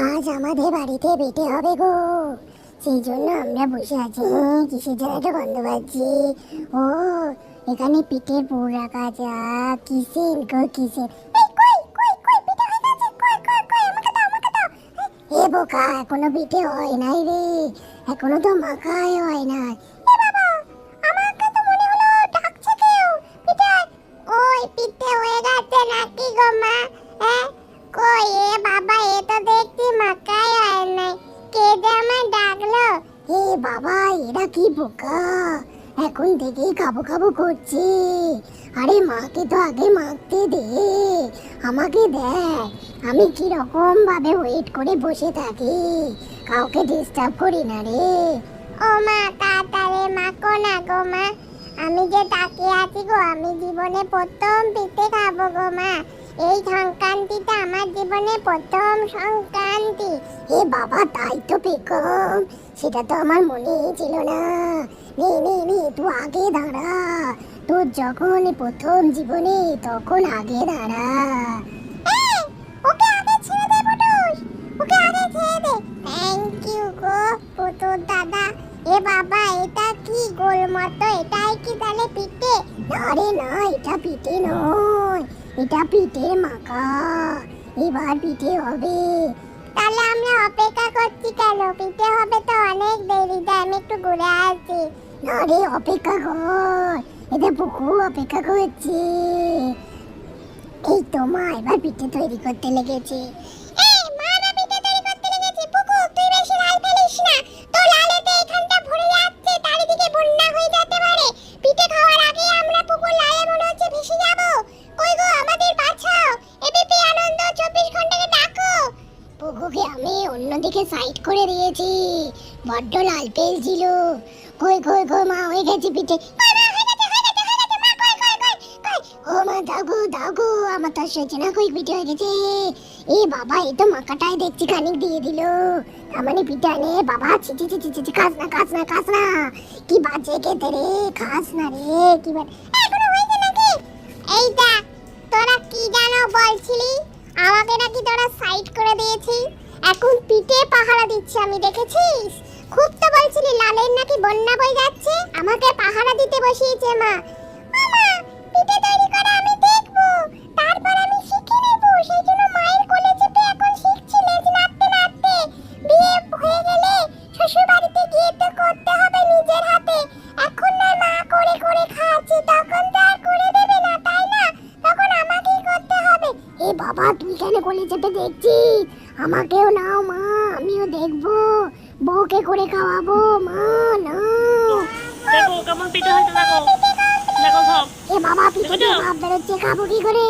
আজ আমাদের বাড়িতে বেটে হবে গো। সেই জন্য আমরা বসে আছি। কিসের জন্য একটা গন্ধ পাচ্ছি ও, এখানে পিঠের পুর রাখা যাক কিসের গো, কিসের। এ বোকা, এখনও পিঠে হয় নাই রে। এখনও তো মাখাই হয় না। পিঠে হয়ে গেছে নাকি গো মা? কই, এ বাবা, এ কি বোকা? এখন থেকেই খাব খাব করছে। আরে মাকে তো আগে মাখতে দে। আমাকে দেখ, আমি কি রকম ভাবে ওয়েট করে বসে থাকি। কাউকে ডিস্টার্ব করি না রে। ও মা, তাড়াতাড়ি মাখো না গো মা। আমি যে তাকিয়ে আছি গো, আমি জীবনে প্রথম পিঠে খাব গো মা। এই সংক্রান্তিটা আমার জীবনে প্রথম সংক্রান্তি। এ বাবা তাই তো বেগম। সেটা তো আমার মনে ছিল না। নে নে নে তুই আগে দাঁড়া। তোর যখন প্রথম জীবনে তখন আগে দাঁড়া। ওকে আগে ছেড়ে দে পুটুস। ওকে আগে ছেড়ে দে। থ্যাংক ইউ গো পুতুর দাদা। এ বাবা এটা কি গোল মতো এটাই কি তাহলে পিঠে? না রে না এটা পিঠে নয়। এটা পিঠে মাখা। এবার পিঠে হবে। তাহলে আমরা অপেক্ষা করছি কেন? পিঠে হবে তো অনেক দেরিতে আমি একটু ঘুরে আসছি। না রে, অপেক্ষা কর। এটা পুকু, অপেক্ষা করছি। এই তো মা, এবার পিঠে তৈরি করতে লেগেছে। অন্যদিকে সাইড করে দিয়েছি। বড্ড লাল ছিল। কই কই কই, মা হয়ে গেছে পিঠে ও মা দাগো দাগো আমার তো সেছে না কই পিঠে হয়ে গেছে। এ বাবা, এই তো মাকাটাই দেখছি, খানিক দিয়ে দিল। তার মানে পিঠে আনে, বাবা ছিচি ছিচি ছিচি খাস না খাস না খাস না। কি বাজে খেতে রে, খাস না রে, কি এখনও হয়েছে নাকি? এইটা তোরা কি যেন বলছিলি? আমাকে নাকি তোরা সাইড করে দিয়েছি এখন পিঠে পাহারা দিচ্ছে আমি, দেখেছিস? খুব তো বলছিলি, লালের নাকি বন্যা বই যাচ্ছে। আমাকে পাহারা দিতে বসিয়েছে মা। কোলে চেপে দেখছি। আমাকেও নাও মা আমিও দেখব। বউকে করে খাওয়াবো মা না দেখো কেমন পিঠে হয়েছে দেখো। দেখো সব। এ বাবা পিঠে ভাব বেরোচ্ছে খাব কি করে?